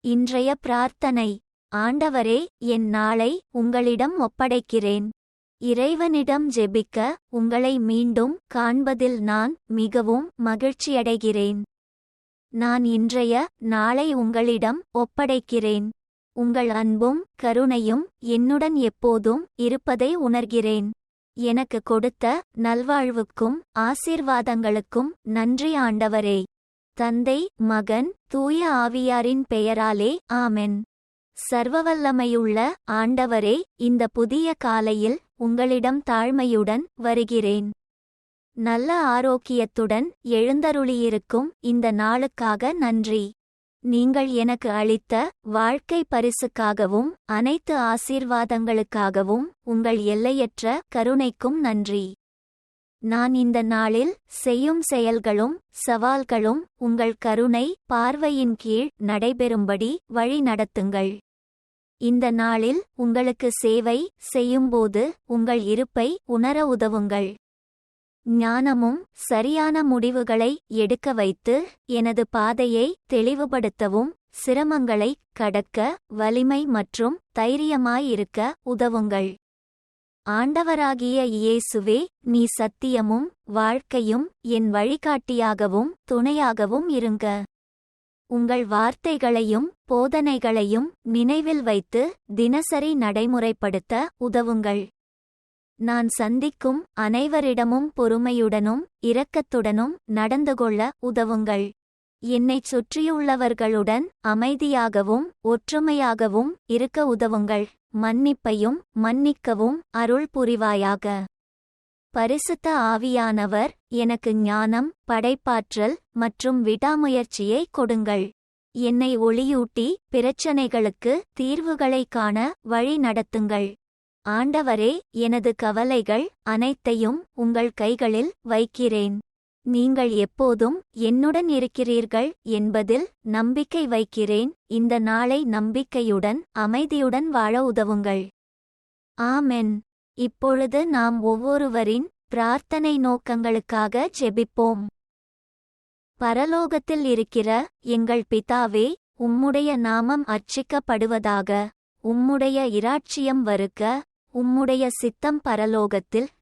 இன்றைய பிரார்த்தனை. ஆண்டவரே என் நாளை உங்களிடம் ஒப்படைக்கிறேன். இறைவனிடம் ஜெபிக்க உங்களை மீண்டும் காண்பதில் நான் மிகவும் மகிழ்ச்சியடைகிறேன். நான் இன்றைய நாளை உங்களிடம் ஒப்படைக்கிறேன். உங்கள் அன்பும் கருணையும் என்னுடன் எப்போதும் இருப்பதை உணர்கிறேன். எனக்கு கொடுத்த நல்வாழ்வுக்கும் ஆசீர்வாதங்களுக்கும் நன்றி ஆண்டவரே. தந்தை மகன் தூய ஆவியாரின் பெயராலே ஆமென். சர்வவல்லமையுள்ள ஆண்டவரே இந்த புதிய காலையில் உங்களிடம் தாழ்மையுடன் வருகிறேன். நல்ல ஆரோக்கியத்துடன் எழுந்தருளியிருக்கும் இந்த நாளுக்காக நன்றி. நீங்கள் எனக்கு அளித்த வாழ்க்கை பரிசுக்காகவும் அனைத்து ஆசீர்வாதங்களுக்காகவும் உங்கள் எல்லையற்ற கருணைக்கும் நன்றி. நான் இந்த நாளில் செய்யும் செயல்களும் சவால்களும் உங்கள் கருணை பார்வையின் கீழ் நடைபெறும்படி வழி நடத்துங்கள். இந்த நாளில் உங்களுக்கு சேவை செய்யும்போது உங்கள் இருப்பை உணர உதவுங்கள். ஞானமும் சரியான முடிவுகளை எடுக்க வைத்து எனது பாதையை தெளிவுபடுத்தவும் சிரமங்களை கடக்க வலிமை மற்றும் தைரியமாயிருக்க உதவுங்கள். ஆண்டவராகிய இயேசுவே நீ சத்தியமும் வாழ்க்கையும் என் வழிகாட்டியாகவும் துணையாகவும் இருங்க. உங்கள் வார்த்தைகளையும் போதனைகளையும் நினைவில் வைத்து தினசரி நடைமுறைப்படுத்த உதவுங்கள். நான் சந்திக்கும் அனைவரிடமும் பொறுமையுடனும் இரக்கத்துடனும் நடந்து கொள்ள உதவுங்கள். என்னைச் சுற்றியுள்ளவர்களுடன் அமைதியாகவும் ஒற்றுமையாகவும் இருக்க உதவுங்கள். மன்னிப்பையும் மன்னிக்கவும் அருள் புரிவாயாக. பரிசுத்த ஆவியானவர் எனக்கு ஞானம் படைப்பாற்றல் மற்றும் விடாமுயற்சியை கொடுங்கள். என்னை ஒளியூட்டி பிரச்சனைகளுக்கு தீர்வுகளை காண வழி நடத்துங்கள். ஆண்டவரே எனது கவலைகள் அனைத்தையும் உங்கள் கைகளில் வைக்கிறேன். நீங்கள் எப்போதும் என்னுடன் இருக்கிறீர்கள் என்பதில் நம்பிக்கை வைக்கிறேன். இந்த நாளை நம்பிக்கையுடன் அமைதியுடன் வாழ உதவுங்கள். ஆமென். இப்பொழுது நாம் ஒவ்வொருவரின் பிரார்த்தனை நோக்கங்களுக்காக ஜெபிப்போம். பரலோகத்தில் இருக்கிற எங்கள் பிதாவே உம்முடைய நாமம் அர்ச்சிக்கப்படுவதாக உம்முடைய இராட்சியம் வருக உம்முடைய சித்தம் பரலோகத்தில்